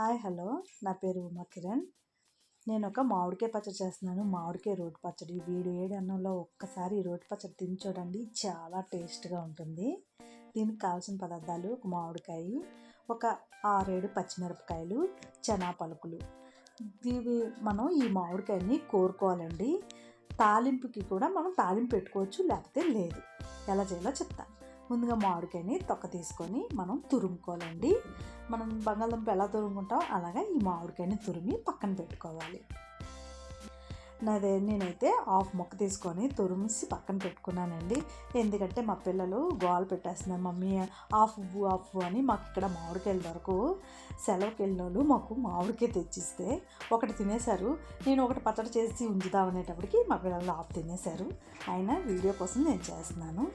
Hi hello నా పేరు ఉమా కిరణ్. నేను ఒక మామిడికాయ పచ్చడి చేస్తున్నాను. మామిడికాయ రోటి పచ్చడి. వేడి వేడి అన్నంలో ఒక్కసారి ఈ రోటి పచ్చడి తిని చూడండి చాలా టేస్ట్గా ఉంటుంది. దీనికి కావాల్సిన పదార్థాలు ఒక మామిడికాయ ఒక ఆరేడు పచ్చిమిరపకాయలు చెనా పలుకులు. ఇవి మనం ఈ మామిడికాయని కోరుకోవాలండి. తాలింపుకి కూడా మనం తాలింపు పెట్టుకోవచ్చు లేకపోతే లేదు. ఎలా చేయాలో చెప్తాను. ముందుగా మామిడికాయని తొక్క తీసుకొని మనం తురుముకోవాలండి. మనం బంగాళదుంప ఎలా తురుముకుంటాం అలాగే ఈ మామిడికాయని తురిమి పక్కన పెట్టుకోవాలి. నాదే నేనైతే హాఫ్ మొక్క తీసుకొని తురిమిసి పక్కన పెట్టుకున్నానండి. ఎందుకంటే మా పిల్లలు గోల్ పెట్టేస్తున్నారు. మమ్మీ హాఫ్ ఇవ్వు హాఫ్ అని మాకు ఇక్కడ మామిడికాయల వరకు సెలవుకి వెళ్ళిన వాళ్ళు మాకు మామిడికాయ తెచ్చిస్తే ఒకటి తినేశారు. నేను ఒకటి పచ్చడి చేసి ఉంచుదామనేటప్పటికి మా పిల్లలు హాఫ్ తినేశారు. అయినా వీడియో కోసం నేను చేస్తున్నాను.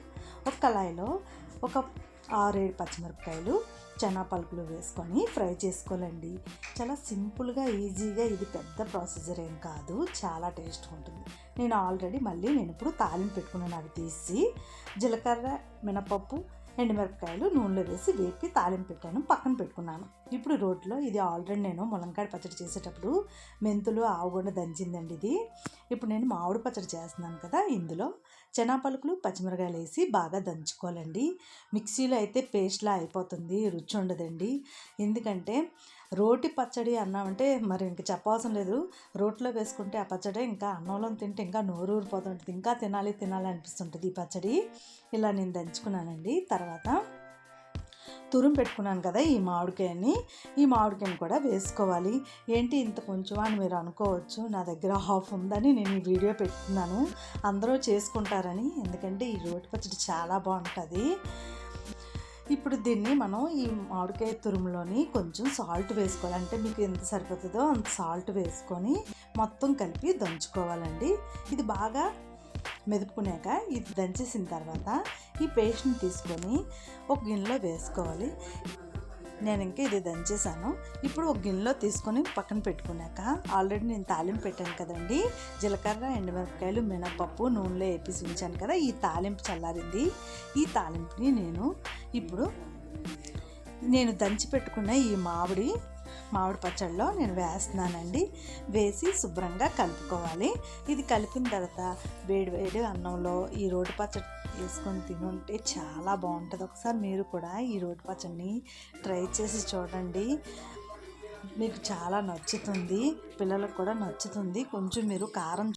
ఒక కళాయిలో ఒక ఆరేడు పచ్చిమిరపకాయలు చనా పలుకులు వేసుకొని ఫ్రై చేసుకోవాలండి. చాలా సింపుల్గా ఈజీగా ఇది పెద్ద ప్రాసెసర్ ఏం కాదు. చాలా టేస్ట్ ఉంటుంది. నేను ఆల్రెడీ మళ్ళీ నేను ఇప్పుడు తాలింపు పెట్టుకున్నాను. అవి తీసి జీలకర్ర మినపప్పు ఎండుమిరపకాయలు నూనెలో వేసి వేపి తాలింపు పెట్టాను. పక్కన పెట్టుకున్నాను. ఇప్పుడు రోట్లో ఇది ఆల్రెడీ నేను ములంకాయ పచ్చడి చేసేటప్పుడు మెంతులు ఆవుగొండ దంచిందండి ఇది. ఇప్పుడు నేను మామిడి పచ్చడి చేస్తున్నాను కదా ఇందులో చెనా పలుకులు పచ్చిమిరకాయలు వేసి బాగా దంచుకోవాలండి. మిక్సీలో అయితే పేస్ట్లా అయిపోతుంది రుచి ఉండదండి. ఎందుకంటే రోటి పచ్చడి అన్నామంటే మరి ఇంక చెప్పవసరం లేదు. రోట్లో వేసుకుంటే ఆ పచ్చడి ఇంకా అన్నంలో తింటే ఇంకా నోరు ఊరిపోతుంటుంది ఇంకా తినాలి తినాలి అనిపిస్తుంటుంది ఈ పచ్చడి. ఇలా నేను దంచుకున్నానండి. తర్వాత తురుము పెట్టుకున్నాను కదా ఈ మామిడికాయని. ఈ మామిడికాయని కూడా వేసుకోవాలి. ఏంటి ఇంత కొంచెం అని మీరు అనుకోవచ్చు. నా దగ్గర హాఫ్ ఉందని నేను ఈ వీడియో పెట్టుకున్నాను అందరూ చేసుకుంటారని. ఎందుకంటే ఈ రోటి పచ్చడి చాలా బాగుంటుంది. ఇప్పుడు దీన్ని మనం ఈ మామిడికాయ తురుములోని కొంచెం సాల్ట్ వేసుకోవాలి. అంటే మీకు ఎంత సరిపోతుందో అంత సాల్ట్ వేసుకొని మొత్తం కలిపి దంచుకోవాలండి. ఇది బాగా మెదుపుకున్నాక ఇది దంచేసిన తర్వాత ఈ పేస్ట్ని తీసుకొని ఒక గిన్నెలో వేసుకోవాలి. నేను ఇంకా ఇది దంచేసాను ఇప్పుడు ఒక గిన్నెలో తీసుకొని పక్కన పెట్టుకున్నాక ఆల్రెడీ నేను తాలింపు పెట్టాను కదండి. జీలకర్ర ఎండుమిరపకాయలు మినపప్పు నూనెలో వేపేసి ఉంచాను కదా ఈ తాలింపు చల్లారింది. ఈ తాలింపుని నేను ఇప్పుడు నేను దంచి పెట్టుకున్న ఈ మామిడి మామిడి పచ్చడిలో నేను వేస్తున్నానండి. వేసి శుభ్రంగా కలుపుకోవాలి. ఇది కలిపిన తర్వాత వేడి వేడి అన్నంలో ఈ రోటి పచ్చడి వేసుకొని తినుంటే చాలా బాగుంటుంది. ఒకసారి మీరు కూడా ఈ రోటి పచ్చడిని ట్రై చేసి చూడండి. మీకు చాలా నచ్చుతుంది. పిల్లలకు కూడా నచ్చుతుంది. కొంచెం మీరు కారం